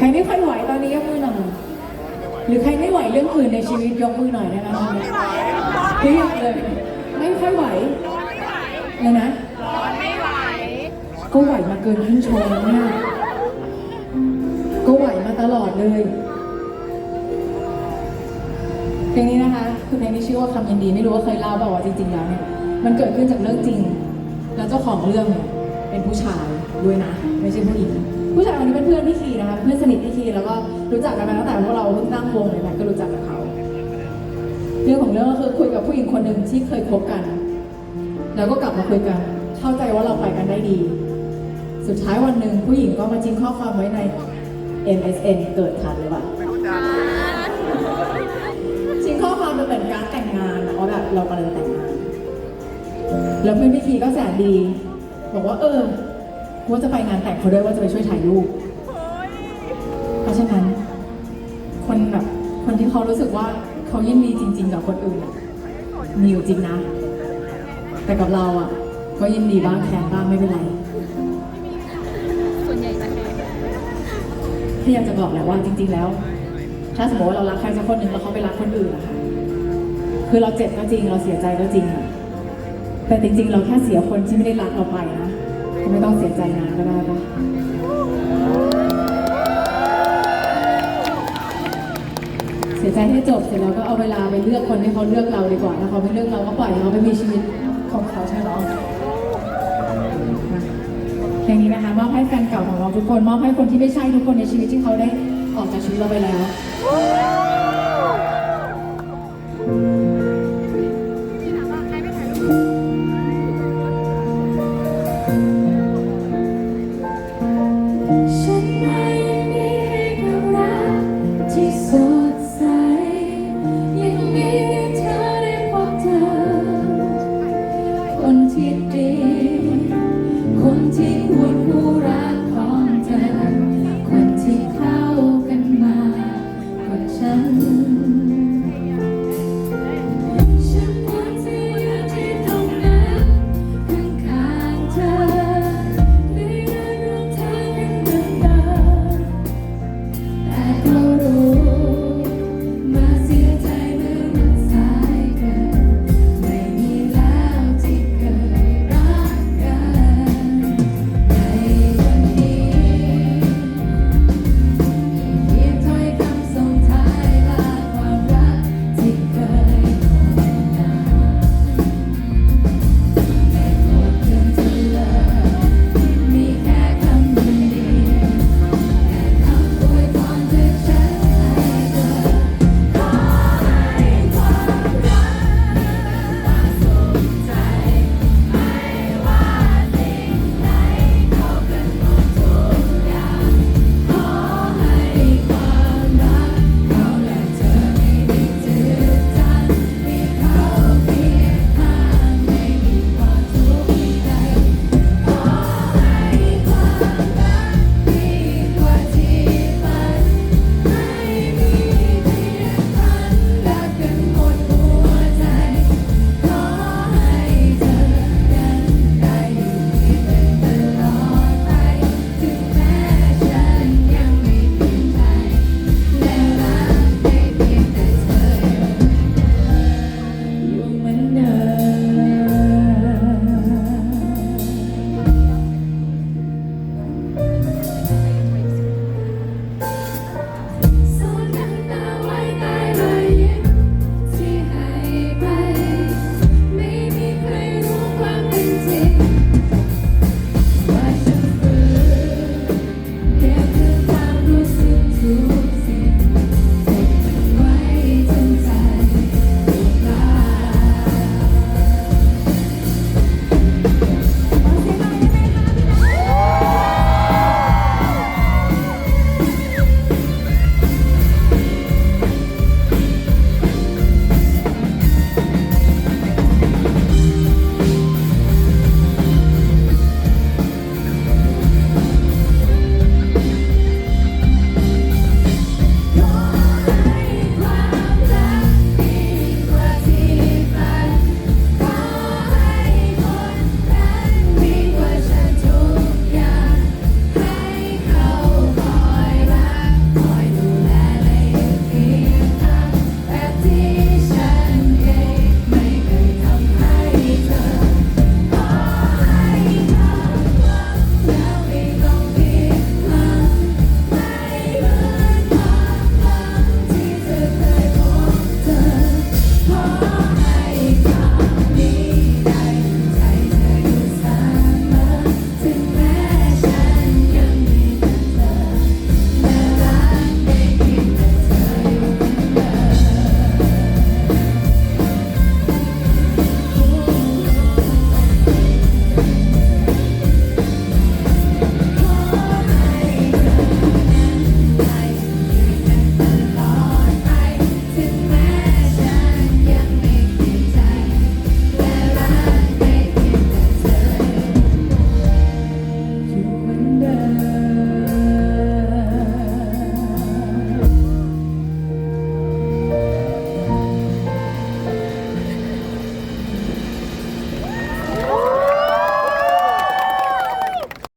ใครไม่ค่อยไหวตอนนี้ยกมือหน่อย หรือใครไม่ไหวเรื่องอื่นในชีวิตยกมือหน่อยได้ไหมตอนนี้เรียบเลย ไม่ค่อยไหวเลยนะ ก็ไหวมาเกินครึ่งชั่วโมงเนี่ยก็ไหวมาตลอดเลยเพลงนี้นะคะคือเพลงที่ชื่อว่าคำยินดีไม่รู้ว่าเคยเล่าเปล่าว่าจริงๆแล้วเนี่ยมันเกิดขึ้นจากเรื่องจริง แล้วเจ้าของเรื่องเนี่ยเป็นผู้ชายด้วยนะ ไม่ใช่ผู้หญิง ผู้ชายคนนี้เป็นเพื่อนพี่คีนะคะเพื่อนสนิทพี่คีแล้วก็รู้จักกันมาตั้งแต่พวกเราเพิ่งตั้งวงเลยแหละก็รู้จักกับเขาเรื่องของเรื่องก็คือคุยกับผู้หญิงคนหนึ่งที่เคยคบกัน แล้วก็กลับมาคุยกัน เข้าใจว่าเราไปกันได้ดี สุดท้ายวันหนึ่งผู้หญิงก็มาทิ้งข้อความไว้ใน MSN เกิดทันหรือเปล่าทิ้งข้อความเป็นเหมือนการแต่งงานอะว่าแบบเรากำลังจะแต่งงาน แล้วเพื่อนพี่คีก็แสนดี บอกว่าเออ ว่าจะไปงานแต่งเขาด้วยว่าจะไปช่วยถ่ายรูป เพราะฉะนั้น คนแบบคนที่เขารู้สึกว่าเขายินดีจริง ๆ กับคนอื่นอะมีอยู่จริงนะ แต่กับเราอะ ก็ยินดีบ้างแทนบ้างไม่เป็นไรส่วนใหญ่จะแพ้ที่อยากจะบอกแหละว่าจริง ๆ แล้ว ถ้าสมมติว่าเรารักใครสักคนหนึ่งแล้วเขาไปรักคนอื่นอะค่ะคือเราเจ็บก็จริงเราเสียใจก็จริงอะแต่จริง ๆ เราแค่เสียคนที่ไม่ได้รักเราไปนะก็ ไม่ต้องเสียใจนานก็ได้ปะเสียใจให้จบเสร็จแล้วก็เอาเวลาไปเลือกคนให้เขาเลือกเราดีกว่าถ้าเขาไม่เลือกเราก็ปล่อยเขาไปมีชีวิตของเขาใช่ไหมเพลงนี้นะคะมอบให้แฟนเก่าของเราทุกคนมอบให้คนที่ไม่ใช่ทุกคนในชีวิตที่เขาได้ออกจากชีวิตเราไปแล้ว